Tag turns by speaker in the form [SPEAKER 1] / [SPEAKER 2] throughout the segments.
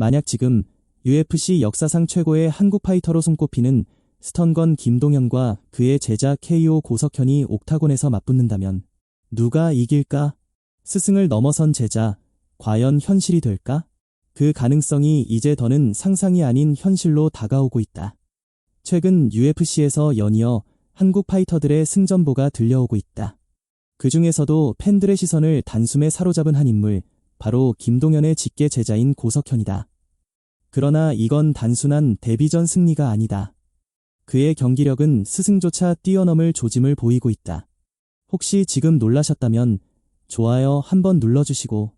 [SPEAKER 1] 만약 지금 UFC 역사상 최고의 한국 파이터로 손꼽히는 스턴건 김동현과 그의 제자 KO 고석현이 옥타곤에서 맞붙는다면 누가 이길까? 스승을 넘어선 제자, 과연 현실이 될까? 그 가능성이 이제 더는 상상이 아닌 현실로 다가오고 있다. 최근 UFC에서 연이어 한국 파이터들의 승전보가 들려오고 있다. 그 중에서도 팬들의 시선을 단숨에 사로잡은 한 인물, 바로 김동현의 직계 제자인 고석현이다. 그러나 이건 단순한 데뷔전 승리가 아니다. 그의 경기력은 스승조차 뛰어넘을 조짐을 보이고 있다. 혹시 지금 놀라셨다면 좋아요 한번 눌러주시고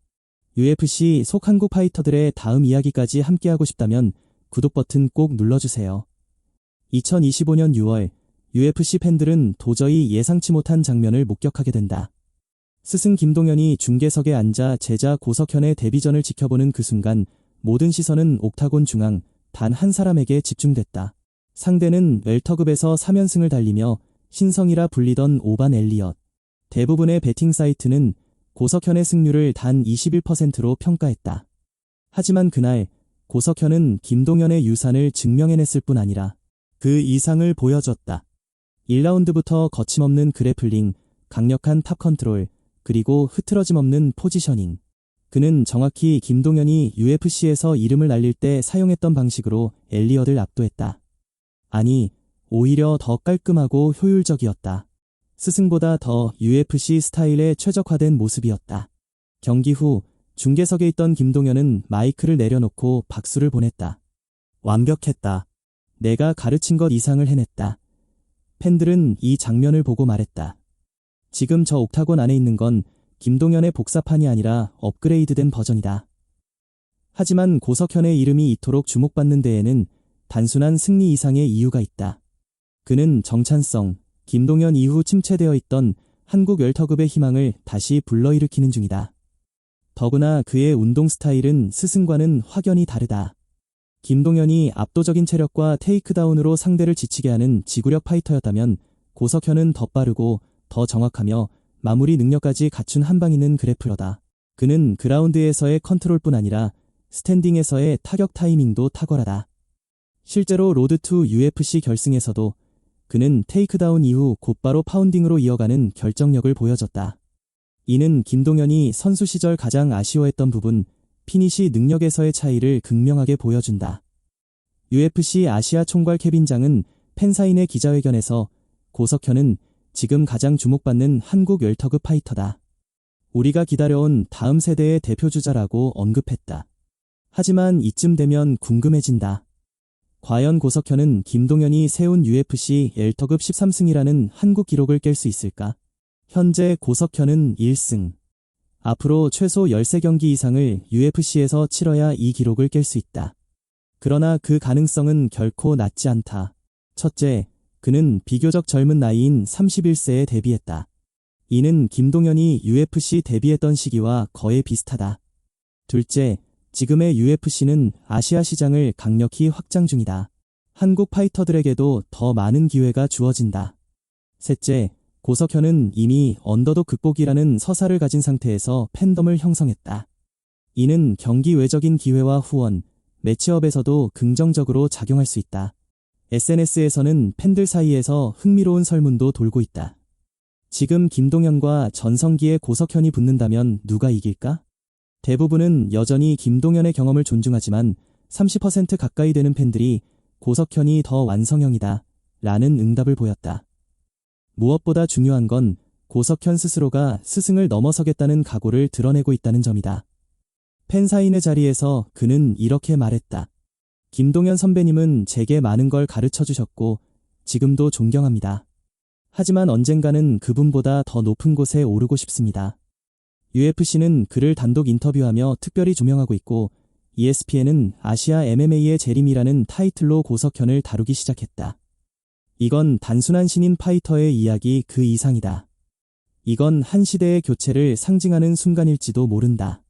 [SPEAKER 1] UFC 속 한국 파이터들의 다음 이야기까지 함께하고 싶다면 구독 버튼 꼭 눌러주세요. 2025년 6월 UFC 팬들은 도저히 예상치 못한 장면을 목격하게 된다. 스승 김동현이 중계석에 앉아 제자 고석현의 데뷔전을 지켜보는 그 순간 모든 시선은 옥타곤 중앙 단 한 사람에게 집중됐다. 상대는 웰터급에서 3연승을 달리며 신성이라 불리던 오반 엘리엇. 대부분의 베팅 사이트는 고석현의 승률을 단 21%로 평가했다. 하지만 그날 고석현은 김동현의 유산을 증명해냈을 뿐 아니라 그 이상을 보여줬다. 1라운드부터 거침없는 그래플링, 강력한 탑 컨트롤, 그리고 흐트러짐 없는 포지셔닝. 그는 정확히 김동현이 UFC에서 이름을 날릴 때 사용했던 방식으로 엘리엇을 압도했다. 아니, 오히려 더 깔끔하고 효율적이었다. 스승보다 더 UFC 스타일에 최적화된 모습이었다. 경기 후 중계석에 있던 김동현은 마이크를 내려놓고 박수를 보냈다. 완벽했다. 내가 가르친 것 이상을 해냈다. 팬들은 이 장면을 보고 말했다. 지금 저 옥타곤 안에 있는 건 김동현의 복사판이 아니라 업그레이드된 버전이다. 하지만 고석현의 이름이 이토록 주목받는 데에는 단순한 승리 이상의 이유가 있다. 그는 정찬성, 김동현 이후 침체되어 있던 한국 열터급의 희망을 다시 불러일으키는 중이다. 더구나 그의 운동 스타일은 스승과는 확연히 다르다. 김동현이 압도적인 체력과 테이크다운으로 상대를 지치게 하는 지구력 파이터였다면 고석현은 더 빠르고 더 정확하며 마무리 능력까지 갖춘 한방 있는 그래플러다. 그는 그라운드에서의 컨트롤뿐 아니라 스탠딩에서의 타격 타이밍도 탁월하다. 실제로 로드 투 UFC 결승에서도 그는 테이크다운 이후 곧바로 파운딩으로 이어가는 결정력을 보여줬다. 이는 김동현이 선수 시절 가장 아쉬워했던 부분, 피니시 능력에서의 차이를 극명하게 보여준다. UFC 아시아 총괄 케빈장은 팬사인의 기자회견에서 고석현은 지금 가장 주목받는 한국 열터급 파이터다. 우리가 기다려온 다음 세대의 대표주자라고 언급했다. 하지만 이쯤 되면 궁금해진다. 과연 고석현은 김동현이 세운 UFC 엘터급 13승이라는 한국 기록을 깰 수 있을까? 현재 고석현은 1승. 앞으로 최소 13경기 이상을 UFC에서 치러야 이 기록을 깰 수 있다. 그러나 그 가능성은 결코 낮지 않다. 첫째, 그는 비교적 젊은 나이인 31세에 데뷔했다. 이는 김동현이 UFC 데뷔했던 시기와 거의 비슷하다. 둘째, 지금의 UFC는 아시아 시장을 강력히 확장 중이다. 한국 파이터들에게도 더 많은 기회가 주어진다. 셋째, 고석현은 이미 언더독 극복이라는 서사를 가진 상태에서 팬덤을 형성했다. 이는 경기 외적인 기회와 후원, 매치업에서도 긍정적으로 작용할 수 있다. SNS에서는 팬들 사이에서 흥미로운 설문도 돌고 있다. 지금 김동현과 전성기의 고석현이 붙는다면 누가 이길까? 대부분은 여전히 김동현의 경험을 존중하지만 30% 가까이 되는 팬들이 고석현이 더 완성형이다. 라는 응답을 보였다. 무엇보다 중요한 건 고석현 스스로가 스승을 넘어서겠다는 각오를 드러내고 있다는 점이다. 팬사인의 자리에서 그는 이렇게 말했다. 김동현 선배님은 제게 많은 걸 가르쳐 주셨고 지금도 존경합니다. 하지만 언젠가는 그분보다 더 높은 곳에 오르고 싶습니다. UFC는 그를 단독 인터뷰하며 특별히 조명하고 있고 ESPN은 아시아 MMA의 재림이라는 타이틀로 고석현을 다루기 시작했다. 이건 단순한 신인 파이터의 이야기 그 이상이다. 이건 한 시대의 교체를 상징하는 순간일지도 모른다.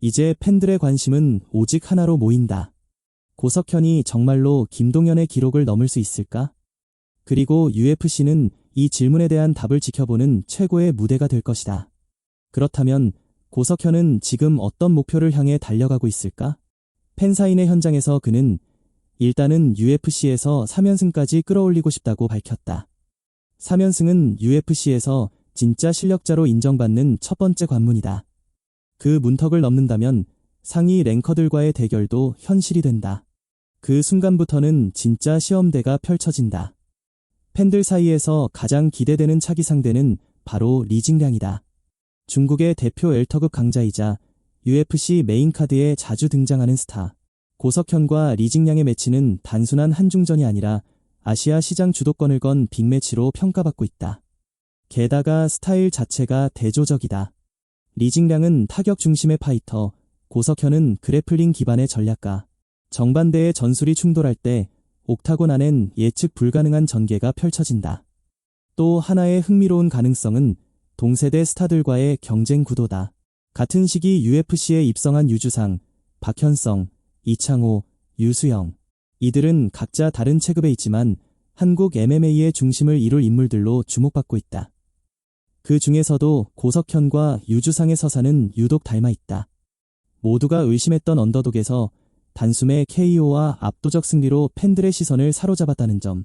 [SPEAKER 1] 이제 팬들의 관심은 오직 하나로 모인다. 고석현이 정말로 김동현의 기록을 넘을 수 있을까? 그리고 UFC는 이 질문에 대한 답을 지켜보는 최고의 무대가 될 것이다. 그렇다면 고석현은 지금 어떤 목표를 향해 달려가고 있을까? 팬사인회 현장에서 그는 일단은 UFC에서 3연승까지 끌어올리고 싶다고 밝혔다. 3연승은 UFC에서 진짜 실력자로 인정받는 첫 번째 관문이다. 그 문턱을 넘는다면 상위 랭커들과의 대결도 현실이 된다. 그 순간부터는 진짜 시험대가 펼쳐진다. 팬들 사이에서 가장 기대되는 차기 상대는 바로 리징량이다. 중국의 대표 엘터급 강자이자 UFC 메인카드에 자주 등장하는 스타. 고석현과 리징량의 매치는 단순한 한중전이 아니라 아시아 시장 주도권을 건 빅매치로 평가받고 있다. 게다가 스타일 자체가 대조적이다. 리징량은 타격 중심의 파이터, 고석현은 그래플링 기반의 전략가. 정반대의 전술이 충돌할 때 옥타곤 안엔 예측 불가능한 전개가 펼쳐진다. 또 하나의 흥미로운 가능성은 동세대 스타들과의 경쟁 구도다. 같은 시기 UFC에 입성한 유주상, 박현성, 이창호, 유수영. 이들은 각자 다른 체급에 있지만 한국 MMA의 중심을 이룰 인물들로 주목받고 있다. 그 중에서도 고석현과 유주상의 서사는 유독 닮아 있다. 모두가 의심했던 언더독에서 단숨에 KO와 압도적 승리로 팬들의 시선을 사로잡았다는 점,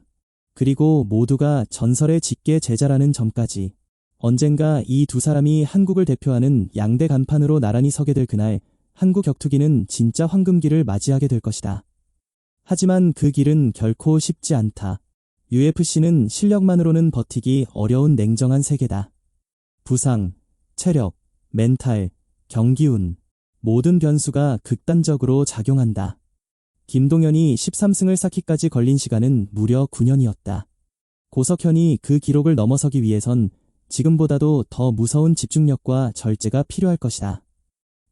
[SPEAKER 1] 그리고 모두가 전설의 직계 제자라는 점까지 언젠가 이 두 사람이 한국을 대표하는 양대 간판으로 나란히 서게 될 그날 한국 격투기는 진짜 황금기를 맞이하게 될 것이다. 하지만 그 길은 결코 쉽지 않다. UFC는 실력만으로는 버티기 어려운 냉정한 세계다. 부상, 체력, 멘탈, 경기운, 모든 변수가 극단적으로 작용한다. 김동현이 13승을 쌓기까지 걸린 시간은 무려 9년이었다. 고석현이 그 기록을 넘어서기 위해선 지금보다도 더 무서운 집중력과 절제가 필요할 것이다.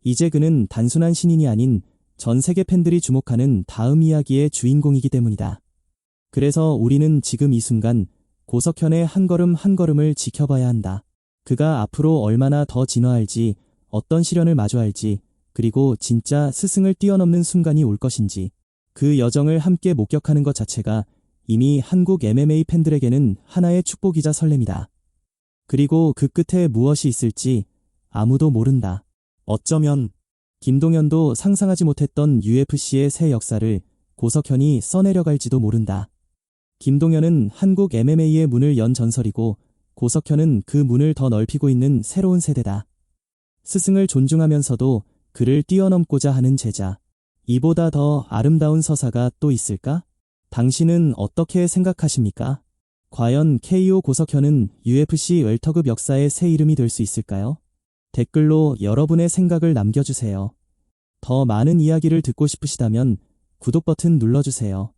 [SPEAKER 1] 이제 그는 단순한 신인이 아닌 전 세계 팬들이 주목하는 다음 이야기의 주인공이기 때문이다. 그래서 우리는 지금 이 순간 고석현의 한 걸음 한 걸음을 지켜봐야 한다. 그가 앞으로 얼마나 더 진화할지, 어떤 시련을 마주할지, 그리고 진짜 스승을 뛰어넘는 순간이 올 것인지, 그 여정을 함께 목격하는 것 자체가 이미 한국 MMA 팬들에게는 하나의 축복이자 설렘이다. 그리고 그 끝에 무엇이 있을지 아무도 모른다. 어쩌면 김동현도 상상하지 못했던 UFC의 새 역사를 고석현이 써내려갈지도 모른다. 김동현은 한국 MMA의 문을 연 전설이고 고석현은 그 문을 더 넓히고 있는 새로운 세대다. 스승을 존중하면서도 그를 뛰어넘고자 하는 제자. 이보다 더 아름다운 서사가 또 있을까? 당신은 어떻게 생각하십니까? 과연 KO 고석현은 UFC 웰터급 역사의 새 이름이 될 수 있을까요? 댓글로 여러분의 생각을 남겨주세요. 더 많은 이야기를 듣고 싶으시다면 구독 버튼 눌러주세요.